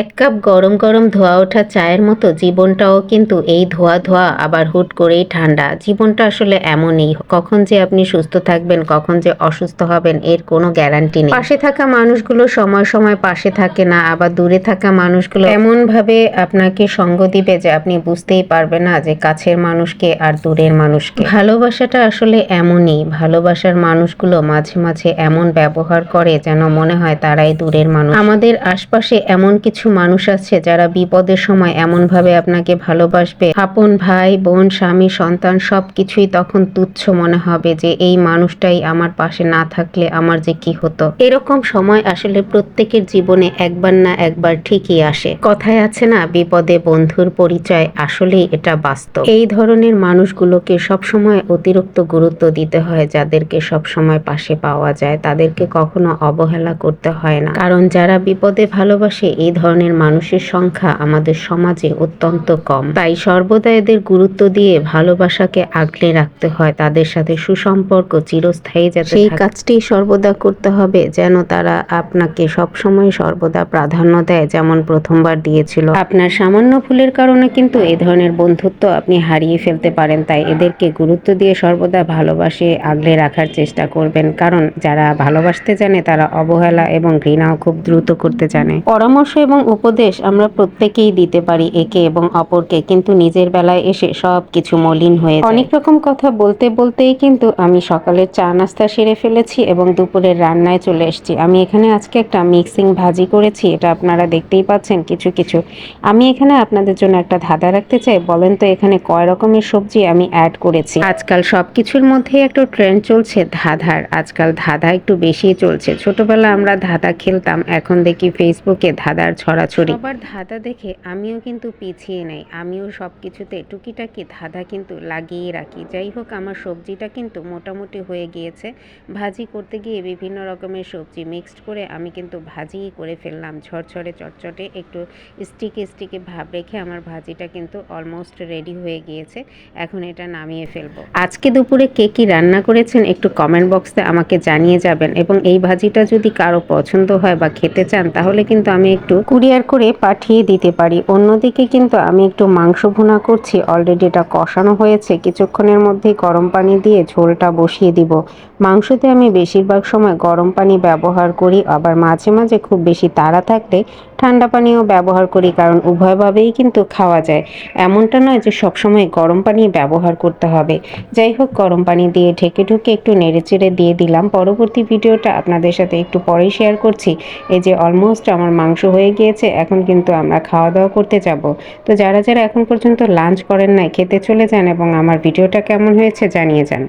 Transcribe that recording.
এক কাপ গরম গরম ধোয়া ওঠা চায়ের মতো জীবনটাও কিন্তু এই ধোয়া ধোয়া আবার হুট করেই ঠান্ডা। জীবনটা আসলে এমনই। কখন যে আপনি সুস্থ থাকবেন, কখন যে অসুস্থ হবেন, এর কোনো গ্যারান্টি নেই। পাশে থাকা মানুষগুলো সময় সময় পাশে থাকে না, আবার দূরে থাকা মানুষগুলো এমন ভাবে আপনাকে সঙ্গ দিবে যে আপনি বুঝতেই পারবেন না যে কাছের মানুষকে আর দূরের মানুষকে। ভালোবাসাটা আসলে এমনই। ভালোবাসার মানুষগুলো মাঝে মাঝে এমন ব্যবহার করে যেন মনে হয় তারাই দূরের মানুষ। আমাদের আশপাশে এমন কিছু মানুষ আছে যারা বিপদের সময় এমন ভাবে আপনাকে ভালোবাসবে। আপন ভাই, বোন, স্বামী, সন্তান সব কিছুই তখন তুচ্ছ মনে হবে যে এই মানুষটাই আমার পাশে না থাকলে আমার যে কি হতো। এরকম সময় আসলে প্রত্যেকের জীবনে একবার না একবার ঠিকই আসে। কথায় আছে না, বিপদে বন্ধুর পরিচয় আসলেই এটা বাস্তব। এই ধরনের মানুষগুলোকে সবসময় অতিরিক্ত গুরুত্ব দিতে হয়, যাদেরকে সবসময় পাশে পাওয়া যায়। তাদেরকে কখনো অবহেলা করতে হয় না। কারণ যারা বিপদে ভালোবাসে, এই ধরনের মানুষের সংখ্যা আমাদের সমাজে অত্যন্ত কম। তাই সর্বদা এদের গুরুত্ব দিয়ে ভালোবাসাকে আগলে রাখতে হয় তাদের সাথে সুসম্পর্ক চিরস্থায়ী যাতে সেই কাজটি সর্বদা করতে হবে যেন তারা আপনাকে সবসময় সর্বদা প্রাধান্য দেয় যেমন প্রথমবার দিয়েছিল। আপনার সামান্য ভুলের কারণে কিন্তু এ ধরনের বন্ধুত্ব আপনি হারিয়ে ফেলতে পারেন তাই এদেরকে গুরুত্ব দিয়ে সর্বদা ভালোবাসে আগলে রাখার চেষ্টা করবেন কারণ যারা ভালোবাসতে জানে তারা অবহেলা এবং ঘৃণাও খুব দ্রুত করতে জানে। পরামর্শ এবং উপদেশ আমরা প্রত্যেকেই দিতে পারি একে এবং অপরকে, কিন্তু নিজের বেলায় এসে সব কিছু মলিন হয়ে অনেক রকম কথা বলতে বলতেই কিন্তু আমি সকালের চা নাস্তা সেরে ফেলেছি এবং দুপুরের রান্নায় চলে এসেছি। আমি এখানে আজকে একটা মিক্সিং ভাজি করেছি, এটা আপনারা দেখতেই পাচ্ছেন কিছু কিছু। আমি এখানে আপনাদের জন্য একটা ধাঁধা রাখতে চাই। বলেন তো এখানে কয় রকমের সবজি আমি অ্যাড করেছি। আজকাল সব কিছুর মধ্যেই একটা ট্রেন্ড চলছে ধাঁধার। আজকাল ধাঁধা একটু বেশিই চলছে। ছোটবেলা আমরা ধাঁধা খেলতাম, এখন দেখি ফেসবুকে ধাঁধার ছড়াছড়ি সবার ধাঁধা দেখে আমিও কিন্তু পিছিয়ে নেই। আমিও সব কিছুতে টুকিটাকি ধাঁধা কিন্তু লাগিয়ে রাখি। যাই হোক, আমার সবজিটা কিন্তু মোটামুটি হয়ে গিয়েছে। ভাজি করতে গিয়ে বিভিন্ন রকমের সবজি মিক্সড করে আমি কিন্তু ভাজিই করে ফেললাম। ঝরঝরে, চটচটে, একটু স্টিকে স্টিকে ভাব রেখে আমার ভাজিটা কিন্তু অলমোস্ট রেডি হয়ে গিয়েছে। এখন এটা নামিয়ে ফেলব। আজকে দুপুরে কে কি রান্না করেছেন একটু কমেন্ট বক্সে আমাকে জানিয়ে যাবেন। এবং এই ভাজিটা যদি কারও পছন্দ হয় বা খেতে চান, তাহলে কিন্তু আমি একটু কুরিয়ার করে পাঠিয়ে দিতে পারি। অন্যদিকে কিন্তু আমি একটু মাংস ভুনা করছি অলরেডি এটা কষানো হয়েছে। কিছুক্ষণের মধ্যে গরম পানি দিয়ে ঝোলটা বসিয়ে দিব। মাংসতে আমি বেশিরভাগ সময় গরম পানি ব্যবহার করি, আবার মাঝে মাঝে খুব বেশি তাড়া থাকলে ঠান্ডা পানিও ব্যবহার করি, কারণ উভয়ভাবেই কিন্তু খাওয়া যায়। এমনটা নয় যে সবসময় গরম পানি ব্যবহার করতে হবে। যাই হোক, গরম পানি দিয়ে ঢেকে ঢুকে একটু নেড়েচেড়ে দিয়ে দিলাম। পরবর্তী ভিডিওটা আপনাদের সাথে একটু পরেই শেয়ার করছি। এই যে অলমোস্ট আমার মাংস হয়ে গিয়েছে, এখন কিন্তু আমরা খাওয়া দাওয়া করতে যাব। তো যারা যারা এখন পর্যন্ত লাঞ্চ করেন নাই, খেতে চলে যান এবং আমার ভিডিওটা কেমন হয়েছে জানিয়ে যান।